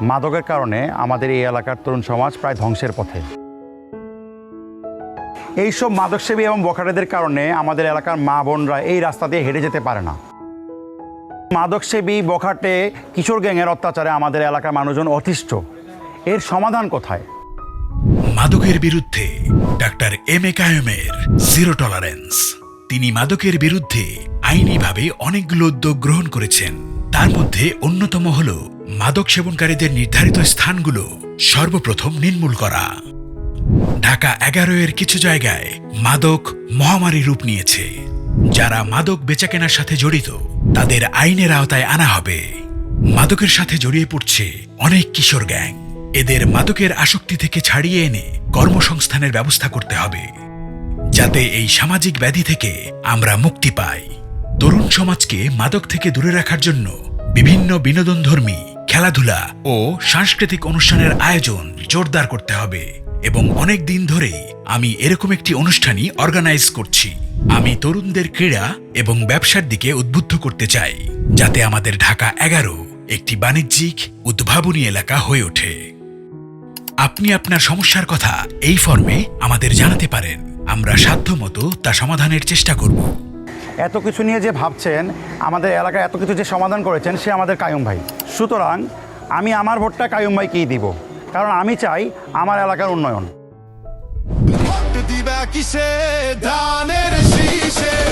মাদকের কারণে আমাদের এই এলাকার তরুণ সমাজ প্রায় ধ্বংসের পথে। এইসব মাদকসেবী এবং বখাটেদের কারণে আমাদের এলাকার মা বোনরা এই রাস্তা দিয়ে হেঁটে যেতে পারে না। মাদকসেবী, বখাটে, কিশোর গ্যাংয়ের অত্যাচারে আমাদের এলাকার মানুষজন অতিষ্ঠ। এর সমাধান কোথায়? মাদকের বিরুদ্ধে ডাক্তার এম এ কায়েমের জিরো টলারেন্স। তিনি মাদকের বিরুদ্ধে আইনিভাবে অনেকগুলো উদ্যোগ গ্রহণ করেছেন। তার মধ্যে অন্যতম হল মাদক সেবনকারীদের নির্ধারিত স্থানগুলো সর্বপ্রথম নির্মূল করা। ঢাকা এগারো এর কিছু জায়গায় মাদক মহামারী রূপ নিয়েছে। যারা মাদক বেচাকেনার সাথে জড়িত, তাদের আইনের আওতায় আনা হবে। মাদকের সাথে জড়িয়ে পড়ছে অনেক কিশোর গ্যাং। এদের মাদকের আসক্তি থেকে ছাড়িয়ে এনে কর্মসংস্থানের ব্যবস্থা করতে হবে। যাতে এই সামাজিক ব্যাধি থেকে আমরা মুক্তি পাই। তরুণ সমাজকে মাদক থেকে দূরে রাখার জন্য বিভিন্ন বিনোদনধর্মী, খেলাধুলা ও সাংস্কৃতিক অনুষ্ঠানের আয়োজন জোরদার করতে হবে এবং অনেক দিন ধরেই আমি এরকম একটি অনুষ্ঠানই অর্গানাইজ করছি। আমি তরুণদের ক্রীড়া এবং ব্যবসার দিকে উদ্বুদ্ধ করতে চাই, যাতে আমাদের ঢাকা এগারো একটি বাণিজ্যিক, উদ্ভাবনী এলাকা হয়ে ওঠে। আপনি আপনার সমস্যার কথা এই ফর্মে আমাদের জানাতে পারেন। আমরা সাধ্যমতো তা সমাধানের চেষ্টা করব। এত কিছু নিয়ে যে ভাবছেন, আমাদের এলাকায় এত কিছু যে সমাধান করেছেন, সে আমাদের কায়ুম ভাই। সুতরাং আমি আমার ভোটটা কায়ুম ভাইকেই দিব, কারণ আমি চাই আমার এলাকার উন্নয়ন। দিবা শীষে।